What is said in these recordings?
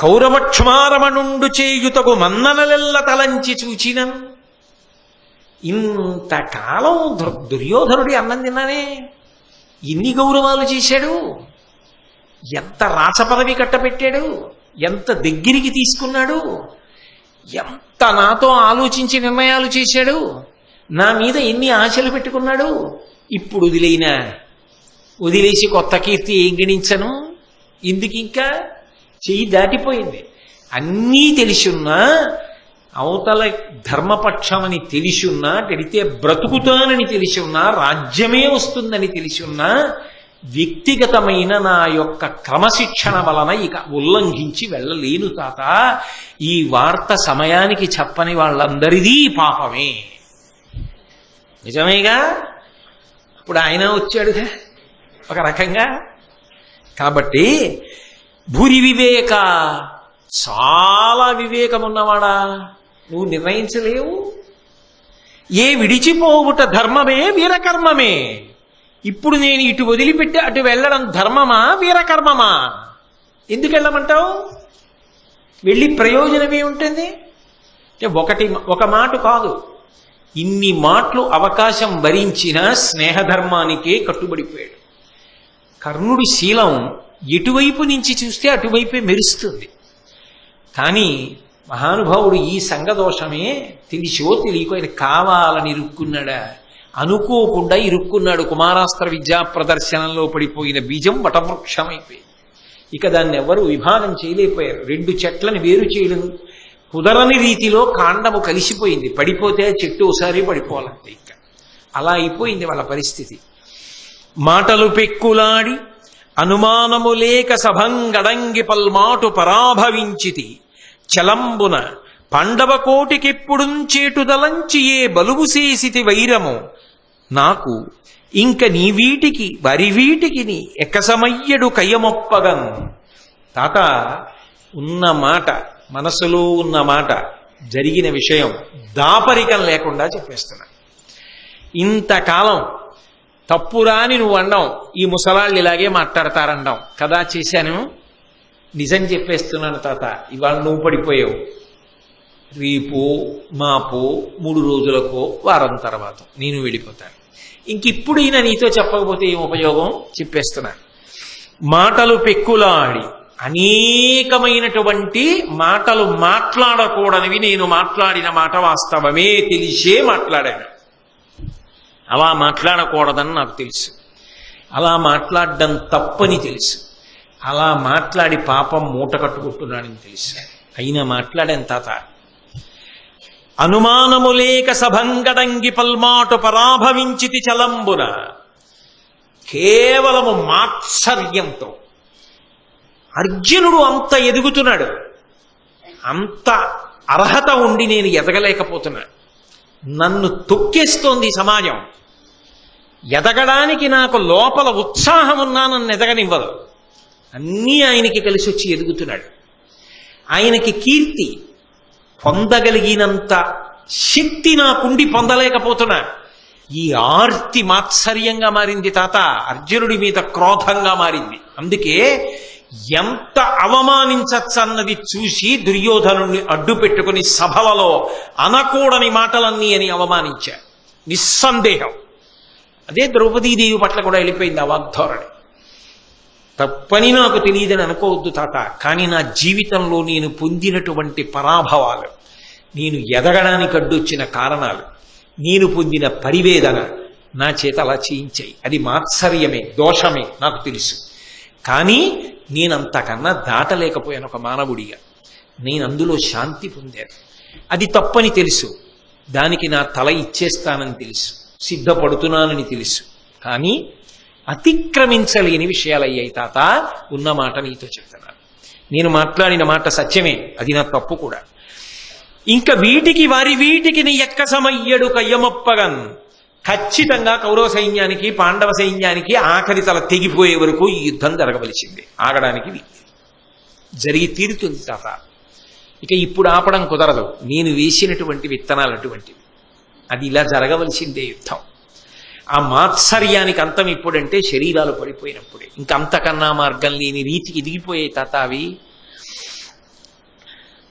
కౌరవక్ష్మారమణుండు చేయుతకు మన్ననలెల్ల తలంచి చూచిన. ఇంతకాలం దుర్- దుర్యోధనుడి అన్నం తిన్నానే. ఇన్ని గౌరవాలు చేశాడు. ఎంత రాచపదవి కట్టబెట్టాడు ఎంత దగ్గరికి తీసుకున్నాడు. ఎంత నాతో ఆలోచించి నిర్ణయాలు చేశాడు. నా మీద ఎన్ని ఆశలు పెట్టుకున్నాడు. ఇప్పుడు వదిలేనా? వదిలేసి కొత్త కీర్తి ఏం గణించను? ఎందుకు ఇంకా చెయ్యి దాటిపోయింది. అన్నీ తెలిసున్నా అవతల ధర్మపక్షమని తెలిసున్నా పెడితే బ్రతుకుతానని తెలిసున్నా రాజ్యమే వస్తుందని తెలిసున్నా వ్యక్తిగతమైన నా యొక్క క్రమశిక్షణ వలన ఇక ఉల్లంఘించి వెళ్ళలేను తాత. ఈ వార్త సమయానికి చెప్పని వాళ్ళందరిదీ పాపమే. నిజమేగా? ఇప్పుడు ఆయన వచ్చాడుగా ఒక రకంగా. కాబట్టి భూరి వివేక. చాలా వివేకం ఉన్నవాడా నువ్వు నిర్ణయించలేవు. ఏ విడిచిపోవుట ధర్మమే వీరకర్మమే. ఇప్పుడు నేను ఇటు వదిలిపెట్టి అటు వెళ్ళడం ధర్మమా వీరకర్మమా? ఎందుకు వెళ్ళమంటావు? వెళ్ళి ప్రయోజనం ఏముంటుంది ఒకటి ఒక మాట కాదు. ఇన్ని మాటలు అవకాశం భరించిన స్నేహధర్మానికే కట్టుబడిపోయాడు. కర్ణుడి శీలం ఎటువైపు నుంచి చూస్తే అటువైపే మెరుస్తుంది. కానీ మహానుభావుడు ఈ సంగదోషమే తెలిసో తెలియకో ఆయన కావాలని ఇరుక్కున్నాడా? అనుకోకుండా ఇరుక్కున్నాడు. కుమారాస్త్ర విద్యా ప్రదర్శనంలో పడిపోయిన బీజం వటవృక్షమైపోయింది. ఇక దాన్ని ఎవరు విభాగం చేయలేకపోయారు. రెండు చెట్లను వేరు చేయడం కుదరని రీతిలో కాండము కలిసిపోయింది. పడిపోతే చెట్టు ఒకసారి పడిపోవాలంటే ఇంకా. అలా అయిపోయింది వాళ్ళ పరిస్థితి. మాటలు పెక్కులాడి అనుమానము లేక సభంగడంగి పల్మాటు పరాభవించితి. చలంబున పండవ కోటికెప్పుడుంచేటుదలంచి ఏ బలువు చేసితి వైరము. నాకు ఇంక నీ వీటికి వరి వీటికి నీ ఎకసమయ్యడు కయ్యమొప్పగన్ తాత ఉన్న మాట మనసులో ఉన్న మాట జరిగిన విషయం దాపరికం లేకుండా చెప్పేస్తున్నా. ఇంతకాలం తప్పురాని నువ్వు అండం ఈ ముసలాళ్ళు ఇలాగే మాట్లాడతారండం కదా చేశాను? నిజం చెప్పేస్తున్నాను తాత. ఇవాళ నువ్వు పడిపోయావు. రేపు మాపో మూడు రోజులకో వారం తర్వాత నేను వెళ్ళిపోతాను. ఇంక ఇప్పుడు ఈయన నీతో చెప్పకపోతే ఏం ఉపయోగం? చెప్పేస్తున్నాను మాటలు పెక్కులాడి అనేకమైనటువంటి మాటలు మాట్లాడకూడనివి నేను మాట్లాడిన మాట వాస్తవమే తెలిసే మాట్లాడాను. అలా మాట్లాడకూడదని నాకు తెలుసు. అలా మాట్లాడడం తప్పని తెలుసు. అలా మాట్లాడి పాపం మూట కట్టుకుంటున్నాడని తెలుసు. అయినా మాట్లాడాను తాత? అనుమానము లేక సభంగడంగి పల్మాటు పరాభవించితి చలంబున. కేవలము మాత్సర్యంతో. అర్జునుడు అంత ఎదుగుతున్నాడు. అంత అర్హత ఉండి నేను ఎదగలేకపోతున్నా. నన్ను తొక్కేస్తోంది సమాజం. ఎదగడానికి నాకు లోపల ఉత్సాహం ఉన్నా నన్ను ఎదగనివ్వదు. అన్నీ ఆయనకి కలిసి వచ్చి ఎదుగుతున్నాడు. ఆయనకి కీర్తి పొందగలిగినంత శక్తి నాకుండి పొందలేకపోతున్నా ఈ ఆర్తి మాత్సర్యంగా మారింది తాత అర్జునుడి మీద క్రోధంగా మారింది. అందుకే ఎంత అవమానించచ్చన్నది చూసి దుర్యోధనుణ్ణి అడ్డు పెట్టుకుని సభలలో అనకూడని మాటలన్నీ అని అవమానించాడు. నిస్సందేహం. అదే ద్రౌపదీదేవి పట్ల కూడా వెళ్ళిపోయింది ఆ వాగ్ధోరణి. తప్పని నాకు తెలియదని అనుకోవద్దు తాత కానీ నా జీవితంలో నేను పొందినటువంటి పరాభవాలు నేను ఎదగడానికి అడ్డొచ్చిన కారణాలు నేను పొందిన పరివేదన నా చేత అలా చేయించాయి. అది మాత్సర్యమే దోషమే నాకు తెలుసు. కానీ నేనంతకన్నా దాటలేకపోయాను ఒక మానవుడిగా. నేను అందులో శాంతి పొందాను. అది తప్పని తెలుసు. దానికి నా తల ఇచ్చేస్తానని తెలుసు. సిద్ధపడుతున్నానని తెలుసు. కానీ అతిక్రమించలేని విషయాలయ్యాయి తాత. ఉన్న మాట నీతో చెప్తున్నాను. నేను మాట్లాడిన మాట సత్యమే అది నా తప్పు కూడా. ఇంకా వీటికి వారి వీటికి నీ ఎక్క సమయ్యడు కయ్యమప్పగన్ ఖచ్చితంగా కౌరవ సైన్యానికి పాండవ సైన్యానికి ఆఖరి తల తెగిపోయే వరకు ఈ యుద్ధం జరగవలసింది. ఆగడానికి జరిగి తీరుతుంది తాత. ఇక ఇప్పుడు ఆపడం కుదరదు. నేను వేసినటువంటి విత్తనాలు అటువంటివి. అది ఇలా జరగవలసిందే యుద్ధం. ఆ మాత్సర్యానికి అంతం ఇప్పుడంటే శరీరాలు పడిపోయినప్పుడే. ఇంకంతకన్నా మార్గం లేని రీతికి ఎదిగిపోయే తాత అవి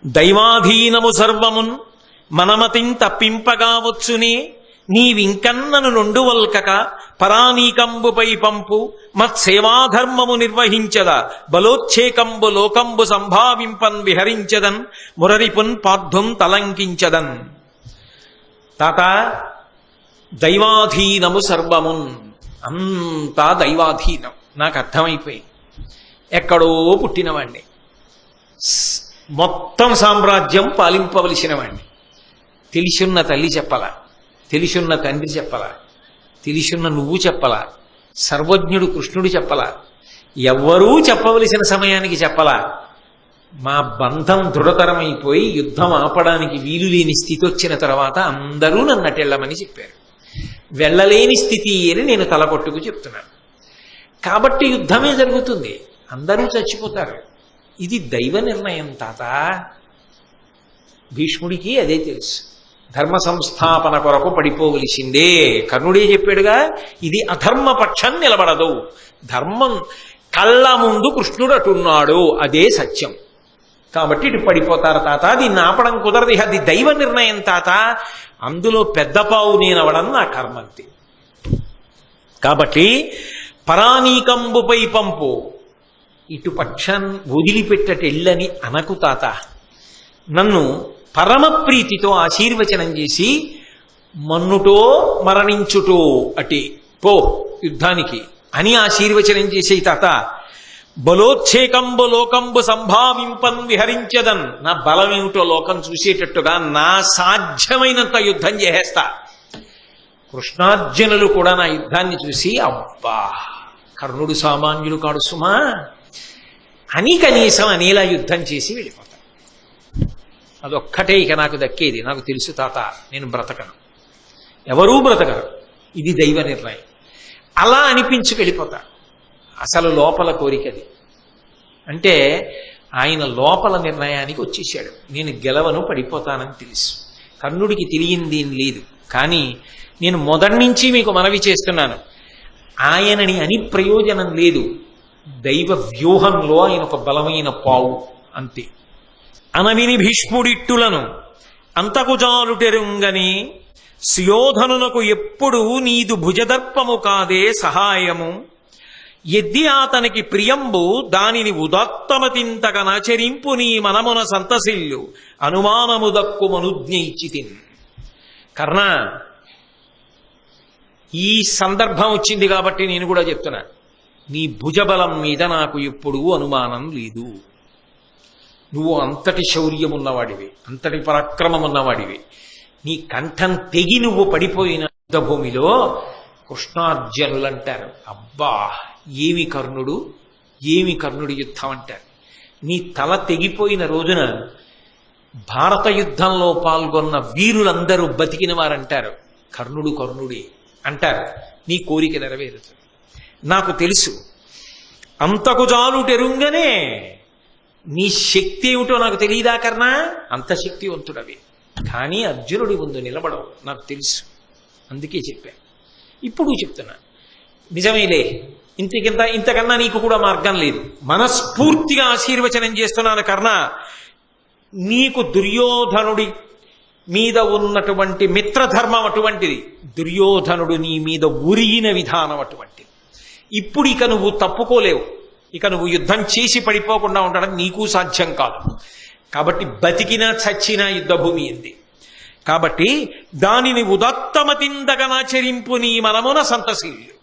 దైవాధీనము సర్వమున్ మనమతిం తప్పింపగా వచ్చునే నీవింకన్నను నుండువల్కక పరానీకంబుపై పంపు మత్సేవాధర్మము నిర్వహించద బలోచ్ఛేకంబు లోకంబు సంభావింపన్ విహరించదన్ మురరిపున్ పార్థుం తలంకించదన్. తాత దైవాధీనము సర్వమున్. అంతా దైవాధీనం. నాకు అర్థమైపోయి ఎక్కడో పుట్టినవాణ్ణి. మొత్తం సామ్రాజ్యం పాలింపవలసిన వాణ్ణి తెలిసున్న తల్లి చెప్పలా. తెలిసున్న తండ్రి చెప్పలా. తెలిసున్న నువ్వు చెప్పలా. సర్వజ్ఞుడు కృష్ణుడు చెప్పలా. ఎవ్వరూ చెప్పవలసిన సమయానికి చెప్పలా. మా బంధం దృఢతరమైపోయి యుద్ధం ఆపడానికి వీలు లేని స్థితి వచ్చిన తర్వాత అందరూ నన్నటెళ్ళమని చెప్పారు. వెళ్ళలేని స్థితి అని నేను తలపట్టుకు చెప్తున్నాను కాబట్టి యుద్ధమే జరుగుతుంది. అందరూ చచ్చిపోతారు. ఇది దైవ నిర్ణయం తాత. భీష్ముడికి అదే తెలుసు. ధర్మ సంస్థాపన కొరకు పడిపోవలసిందే. కర్ణుడే చెప్పాడుగా ఇది అధర్మ పక్షం నిలబడదు. ధర్మం కళ్ళ ముందు కృష్ణుడు అటున్నాడు. అదే సత్యం. కాబట్టి ఇటు పడిపోతారు తాత. దీన్ని ఆపడం కుదరదు. ఇహ అది దైవ నిర్ణయం తాత. అందులో పెద్ద పావు నేనవడం నా కర్మంతి. కాబట్టి పరానీకంబుపై పంపు. ఇటు పక్షం వదిలిపెట్టటెళ్ళని అనకు తాత. నన్ను పరమ ప్రీతితో ఆశీర్వచనం చేసి మన్నుటో మరణించుటో అటే. పో యుద్ధానికి అని ఆశీర్వచనం చేసే తాత. బలోచ్ఛేకంబు లోకంబు సంభావింపం విహరించదన్. నా బలమేమిటో లోకం చూసేటట్టుగా నా సాధ్యమైనంత యుద్ధం చేసేస్తా. కృష్ణార్జునులు కూడా నా యుద్ధాన్ని చూసి అబ్బా కర్ణుడు సామాన్యులు కాడు సుమా. అని కనీసం అనేలా యుద్ధం చేసి వెళ్ళిపోతాను అదొక్కటే ఇక నాకు దక్కేది. నాకు తెలుసు తాత నేను బ్రతకను. ఎవరూ బ్రతకరు. ఇది దైవ నిర్ణయం. అలా అనిపించుకు వెళ్ళిపోతా. అసలు లోపల కోరికది అంటే ఆయన లోపల నిర్ణయానికి వచ్చేసాడు నేను గెలవను పడిపోతానని తెలుసు. కర్ణుడికి తెలియంది ఏం లేదు. కానీ నేను మొదటి నుంచి మీకు మనవి చేస్తున్నాను. ఆయనని అని ప్రయోజనం లేదు. దైవ వ్యూహంలో ఆయన ఒక బలమైన పావు అంతే. అనవిని భీష్ముడిట్టులను అంతకుజాలుటెరుంగని సుయోధనునకు ఎప్పుడు నీదు భుజదర్పము కాదే సహాయము. ఎద్ది అతనికి ప్రియంబు దానిని ఉదత్తమతింతక నచరింపు నీ మనమున సంతసిల్లు. అనుమానము దక్కుమనుజ్ఞయిచితిన్ కర్ణ ఈ సందర్భం వచ్చింది కాబట్టి నేను కూడా చెప్తున్నా. నీ భుజబలం మీద నాకు ఎప్పుడూ అనుమానం లేదు. నువ్వు అంతటి శౌర్యం ఉన్నవాడివి అంతటి పరాక్రమం ఉన్నవాడివి నీ కంఠం తెగి నువ్వు పడిపోయిన యుద్ధభూమిలో కృష్ణార్జునులు అంటారు అబ్బా ఏమి కర్ణుడు? ఏమి కర్ణుడి యుద్ధం అంటారు. నీ తల తెగిపోయిన రోజున భారత యుద్ధంలో పాల్గొన్న వీరులందరూ బతికిన వారంటారు కర్ణుడు కర్ణుడే అంటారు. నీ కోరిక నెరవేరుతుంది. నాకు తెలుసు అంతకు జాలు టెరుంగనే నీ శక్తి ఏమిటో నాకు తెలియదా కర్ణా? అంత శక్తివంతుడవి. కానీ అర్జునుడి ముందు నిలబడవు. నాకు తెలుసు. అందుకే చెప్పాను. ఇప్పుడు చెప్తున్నా. నిజమేలే. ఇంతకింత ఇంతకన్నా నీకు కూడా మార్గం లేదు. మనస్ఫూర్తిగా ఆశీర్వచనం చేస్తున్నాను కర్ణ. నీకు దుర్యోధనుడి మీద ఉన్నటువంటి మిత్రధర్మం అటువంటిది. దుర్యోధనుడు నీ మీద ఉరిగిన విధానం అటువంటిది. ఇప్పుడు ఇక నువ్వు తప్పుకోలేవు. ఇక నువ్వు యుద్ధం చేసి పడిపోకుండా ఉండడం నీకు సాధ్యం కాదు. కాబట్టి బతికినా చచ్చినా యుద్ధభూమి ఏంది? కాబట్టి దానిని ఉదత్తమతిందగనాచరింపు నీ మనమున సంతశీల్యు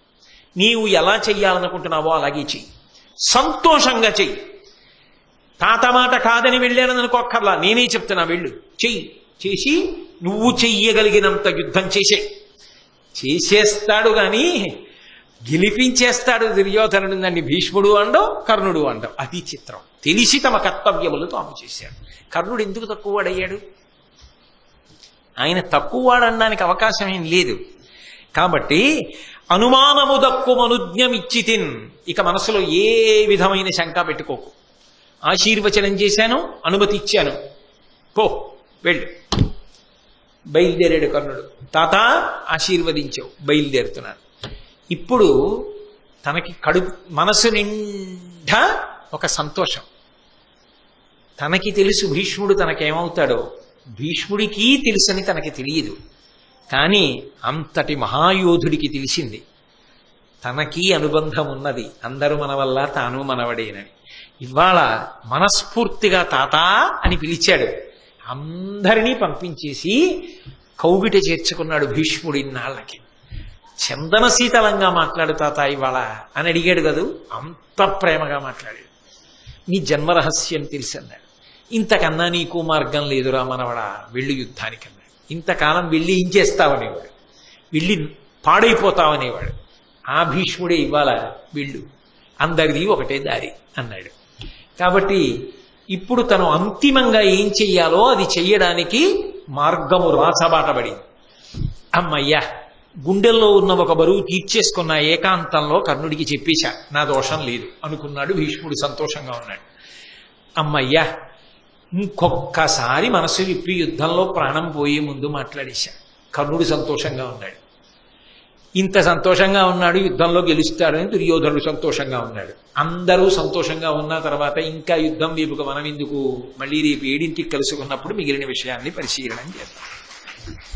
నీవు ఎలా చెయ్యాలనుకుంటున్నావో అలాగే చెయ్యి. సంతోషంగా చెయ్యి. తాత మాట కాదని వెళ్ళానని అనుకోక్కర్లా. నేనే చెప్తున్నా వెళ్ళు. చెయ్యి. చేసి నువ్వు చెయ్యగలిగినంత యుద్ధం చేసే. చేసేస్తాడు గాని గెలిపించేస్తాడు దుర్యోధనుడు దాన్ని భీష్ముడు అండో కర్ణుడు అండవు అది చిత్రం. తెలిసి తమ కర్తవ్యములు తాము చేశాడు కర్ణుడు ఎందుకు తక్కువవాడయ్యాడు? ఆయన తక్కువ వాడనడానికి అవకాశం ఏం లేదు. కాబట్టి అనుమానము దక్కుమనుజ్ఞమిచ్చితిన్ ఇక మనసులో ఏ విధమైన శంక పెట్టుకోకు. ఆశీర్వచనం చేశాను అనుమతి ఇచ్చాను. పో వెళ్ళు. బయలుదేరాడు కర్ణుడు. తాత ఆశీర్వదించావు బయలుదేరుతున్నాడు. ఇప్పుడు తనకి కడు మనసు నిండా ఒక సంతోషం. తనకి తెలుసు భీష్ముడు తనకేమవుతాడో. భీష్ముడికి తెలుసని తనకి తెలియదు. కానీ అంతటి మహాయోధుడికి తెలిసింది. తనకి అనుబంధం ఉన్నది అందరూ మన వల్ల తాను మనవడేనని. ఇవాళ మనస్ఫూర్తిగా తాత అని పిలిచాడు. అందరినీ పంపించేసి కౌగిట చేర్చుకున్నాడు భీష్ముడి ఇన్నాళ్ళకి చందన శీతలంగా మాట్లాడు తాత ఇవాళ అని అడిగాడు కదూ. అంత ప్రేమగా మాట్లాడాడు. నీ జన్మరహస్యం తెలిసన్నాడు. ఇంతకన్నా నీకు మార్గం లేదురా మనవడా వెళ్ళి యుద్ధానికన్నా. ఇంతకాలం వెళ్ళి ఏం చేస్తావనేవాడు? వెళ్ళి పాడైపోతావనేవాడు. ఆ భీష్ముడే ఇవ్వాల? వెళ్ళు. అందరిది ఒకటే దారి అన్నాడు. కాబట్టి ఇప్పుడు తను అంతిమంగా ఏం చెయ్యాలో అది చెయ్యడానికి మార్గము రాచబాటబడింది అమ్మయ్యా గుండెల్లో ఉన్న ఒక బరువు తీర్చేసుకున్న ఏకాంతంలో కర్ణుడికి చెప్పేశా నా దోషం లేదు అనుకున్నాడు భీష్ముడు సంతోషంగా ఉన్నాడు. అమ్మయ్యా ఇంకొక్కసారి మనసు విప్పి యుద్ధంలో ప్రాణం పోయే ముందు మాట్లాడేశా. కర్ణుడు సంతోషంగా ఉన్నాడు. ఇంత సంతోషంగా ఉన్నాడు యుద్ధంలో గెలుస్తాడని దుర్యోధనుడు సంతోషంగా ఉన్నాడు. అందరూ సంతోషంగా ఉన్న తర్వాత ఇంకా యుద్ధం వైపుకు మనం ఎందుకు? మళ్ళీ రేపు ఏడింటికి కలుసుకున్నప్పుడు మిగిలిన విషయాన్ని పరిశీలన చేద్దాం.